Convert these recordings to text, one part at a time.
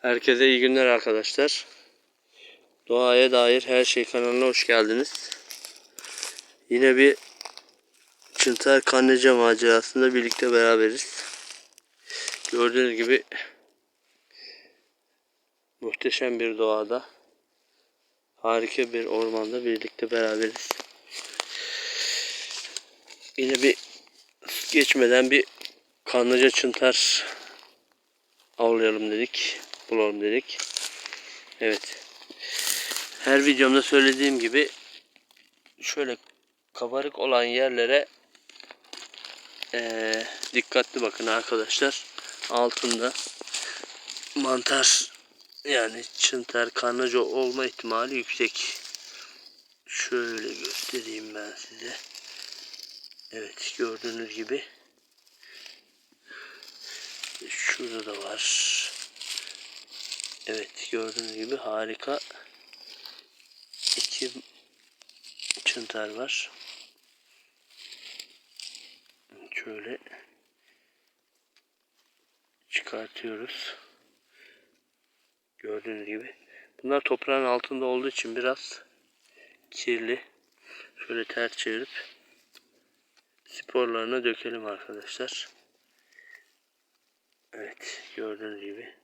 Herkese iyi günler arkadaşlar. Doğaya dair her şey kanalına hoş geldiniz. Yine bir Çıntar Kanlıca macerasında birlikte beraberiz. Gördüğünüz gibi muhteşem bir doğada harika bir ormanda birlikte beraberiz. Yine bir geçmeden bir Kanlıca Çıntar avlayalım dedik. Bulalım dedik. Evet. Her videomda söylediğim gibi şöyle kabarık olan yerlere eee, dikkatli bakın arkadaşlar. Altında mantar yani çıntar karnaca olma ihtimali yüksek. Şöyle göstereyim ben size. Evet gördüğünüz gibi şurada da var. Evet gördüğünüz gibi harika iki çıntar var. Şöyle çıkartıyoruz. Gördüğünüz gibi. Bunlar toprağın altında olduğu için biraz kirli. Şöyle ters çevirip sporlarına dökelim arkadaşlar. Evet gördüğünüz gibi.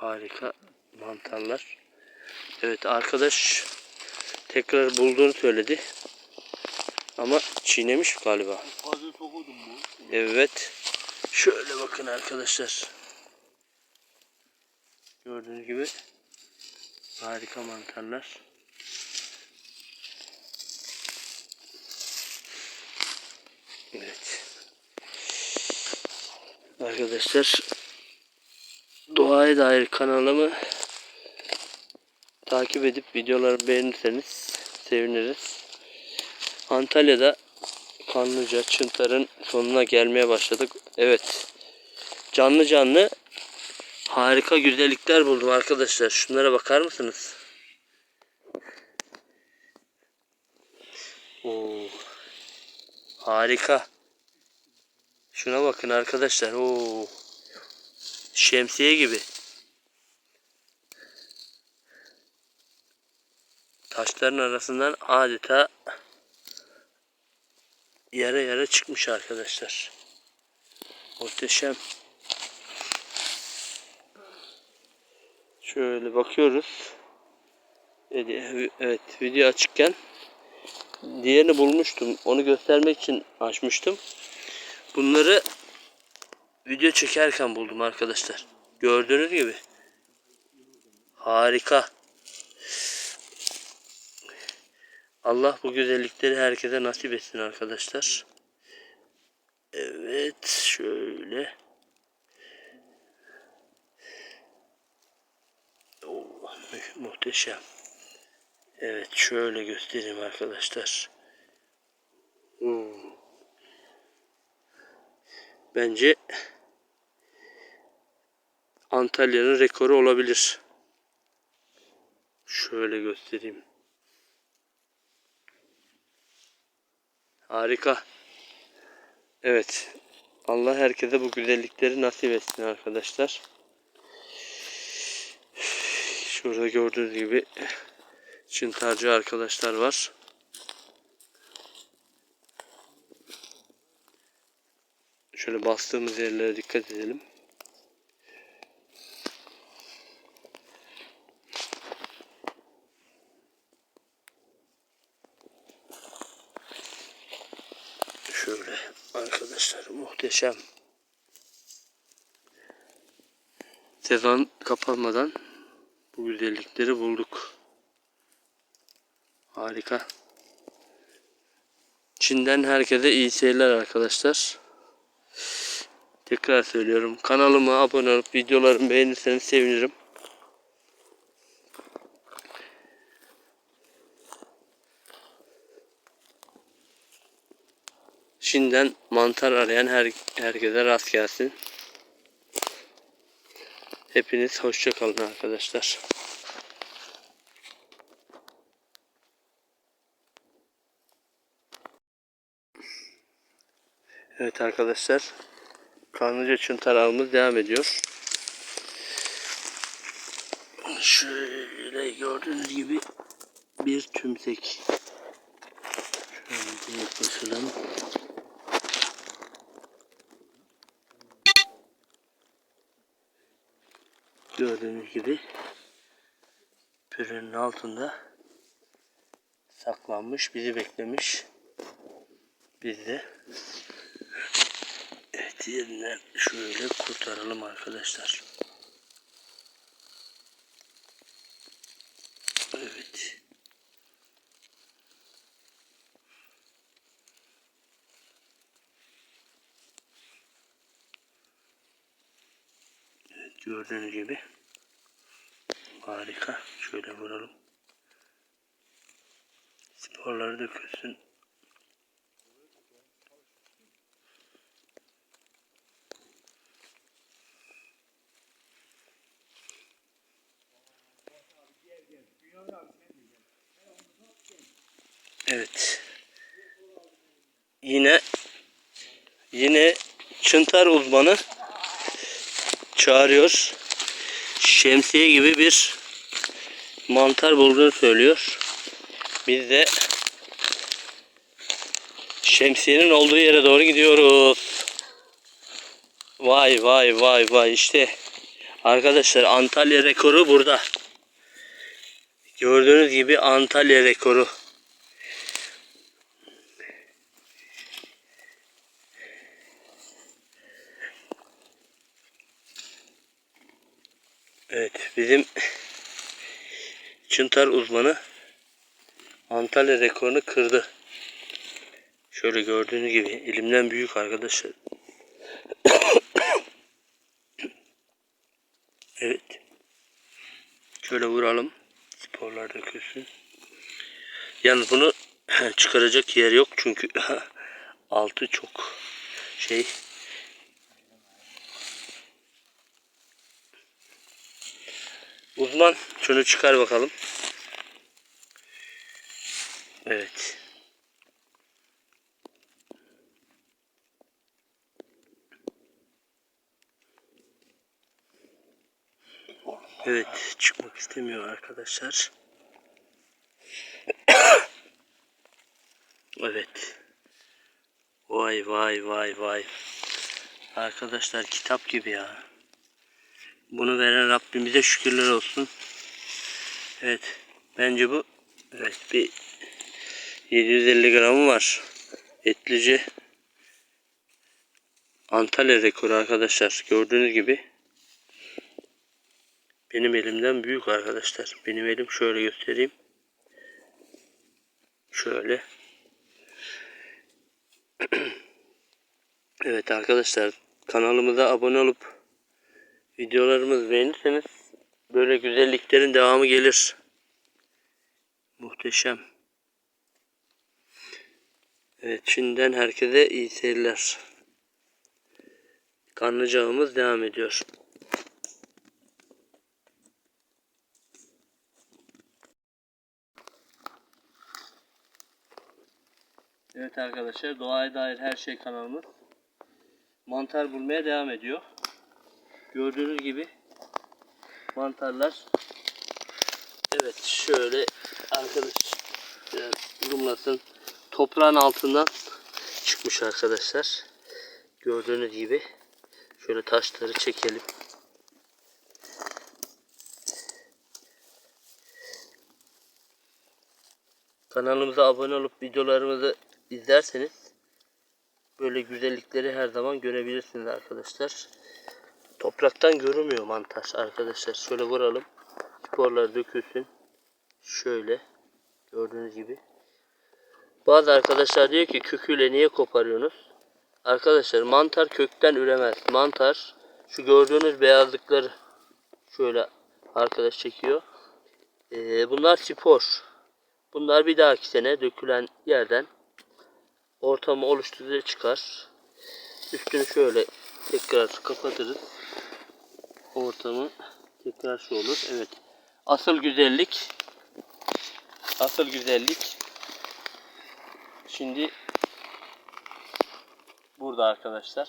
Harika mantarlar. Evet arkadaş tekrar bulduğunu söyledi. Ama çiğnemiş galiba. Evet. Şöyle bakın arkadaşlar. Gördüğünüz gibi harika mantarlar. Evet. Arkadaşlar doğaya dair kanalımı takip edip videoları beğenirseniz seviniriz. Antalya'da Kanlıca, Çıntar'ın sonuna gelmeye başladık. Evet. Canlı canlı harika güzellikler buldum arkadaşlar. Şunlara bakar mısınız? Oo. Harika. Şuna bakın arkadaşlar. Oo. Şemsiye gibi. Taşların arasından adeta yere yere çıkmış arkadaşlar. Muhteşem. Şöyle bakıyoruz. Evet, video açıkken diğerini bulmuştum. Onu göstermek için açmıştım. Bunları video çekerken buldum arkadaşlar. Gördüğünüz gibi. Harika. Allah bu güzellikleri herkese nasip etsin arkadaşlar. Evet şöyle. Mu- muhteşem. Evet şöyle göstereyim arkadaşlar. Hmm. Bence Antalya'nın rekoru olabilir. Şöyle göstereyim. Harika. Evet. Allah herkese bu güzellikleri nasip etsin arkadaşlar. Şurada gördüğünüz gibi çıntarcı arkadaşlar var. Şöyle bastığımız yerlere dikkat edelim. Şöyle arkadaşlar muhteşem. Sezon kapanmadan bu güzellikleri bulduk. Harika. Çin'den herkese iyi seyirler arkadaşlar. Tekrar söylüyorum. Kanalıma abone olup videolarımı beğenirseniz sevinirim. Şimdiden mantar arayan her, herkese rast gelsin. Hepiniz hoşça kalın arkadaşlar. Evet arkadaşlar. Kanlıca çıntar avımız devam ediyor. Şöyle gördüğünüz gibi bir tümsek. Şöyle yaklaşalım. Gördüğünüz gibi pürünün altında saklanmış, bizi beklemiş. Biz de evet, yerinden şöyle kurtaralım arkadaşlar. Evet gördüğünüz gibi harika. Şöyle vuralım. Sporları dökülsün. Evet. Yine yine çıntar uzmanı çağırıyor. Şemsiye gibi bir mantar bulduğunu söylüyor. Biz de şemsiyenin olduğu yere doğru gidiyoruz. Vay vay vay vay işte arkadaşlar Antalya rekoru burada. Gördüğünüz gibi Antalya rekoru. Evet bizim Çıntar uzmanı Antalya rekorunu kırdı. Şöyle gördüğünüz gibi elimden büyük arkadaşlar. evet. Şöyle vuralım. Sporlar dökülsün. Yalnız bunu çıkaracak yer yok çünkü altı çok şey Uzman şunu çıkar bakalım. Evet. Evet çıkmak istemiyor arkadaşlar. evet. Vay vay vay vay. Arkadaşlar kitap gibi ya. Bunu veren Rabbimize şükürler olsun. Evet. Bence bu evet bir 750 gramı var. Etlice Antalya rekoru arkadaşlar. Gördüğünüz gibi benim elimden büyük arkadaşlar. Benim elim şöyle göstereyim. Şöyle. evet arkadaşlar kanalımıza abone olup videolarımızı beğenirseniz böyle güzelliklerin devamı gelir. Muhteşem. Evet şimdiden herkese iyi seyirler. Kanlıcağımız devam ediyor. Evet arkadaşlar doğaya dair her şey kanalımız mantar bulmaya devam ediyor. Gördüğünüz gibi mantarlar evet şöyle arkadaş biraz zoomlasın toprağın altından çıkmış arkadaşlar. Gördüğünüz gibi şöyle taşları çekelim. Kanalımıza abone olup videolarımızı izlerseniz böyle güzellikleri her zaman görebilirsiniz arkadaşlar. Topraktan görünmüyor mantar arkadaşlar. Şöyle vuralım. Sporlar dökülsün. Şöyle. Gördüğünüz gibi. Bazı arkadaşlar diyor ki köküyle niye koparıyorsunuz? Arkadaşlar mantar kökten üremez. Mantar şu gördüğünüz beyazlıkları şöyle arkadaş çekiyor. Ee, bunlar spor. Bunlar bir dahaki sene dökülen yerden ortamı oluşturduğu çıkar. Üstünü şöyle tekrar kapatırız. Ortamı tekrar şu olur. Evet. Asıl güzellik asıl güzellik şimdi burada arkadaşlar.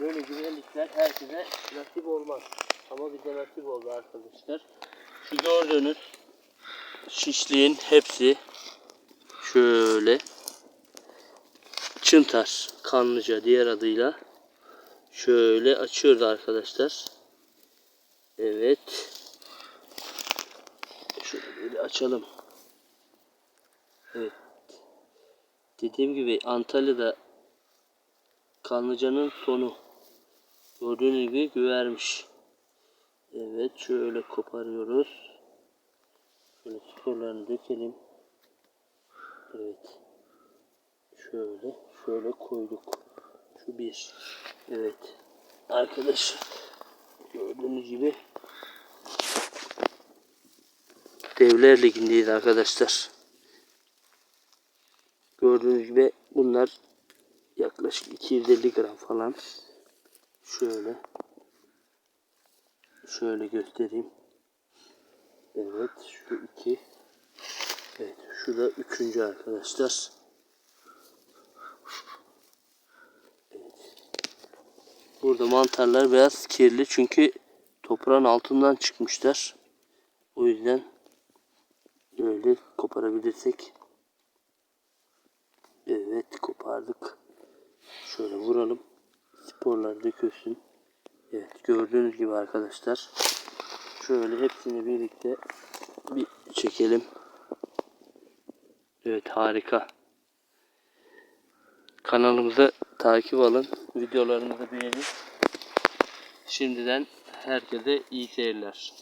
Böyle güzellikler herkese nasip olmaz. Ama bize nasip oldu arkadaşlar. Şu gördüğünüz şişliğin hepsi şöyle çıntar kanlıca diğer adıyla şöyle açıyordu arkadaşlar. Evet. Şöyle açalım. Evet. Dediğim gibi Antalya'da Kanlıca'nın sonu. Gördüğünüz gibi güvermiş. Evet şöyle koparıyoruz. Şöyle sporlarını dökelim. Evet. Şöyle şöyle koyduk. Şu bir. Evet. Arkadaşlar gördüğünüz gibi Devler Ligi'ndeyiz arkadaşlar. Gördüğünüz gibi bunlar yaklaşık 250 gram falan. Şöyle şöyle göstereyim. Evet şu iki. Evet şu da üçüncü arkadaşlar. Burada mantarlar biraz kirli çünkü toprağın altından çıkmışlar. O yüzden böyle koparabilirsek. Evet kopardık. Şöyle vuralım. Sporlar dökülsün. Evet gördüğünüz gibi arkadaşlar. Şöyle hepsini birlikte bir çekelim. Evet harika. Kanalımıza takip alın. Videolarımızı beğenin. Şimdiden herkese iyi seyirler.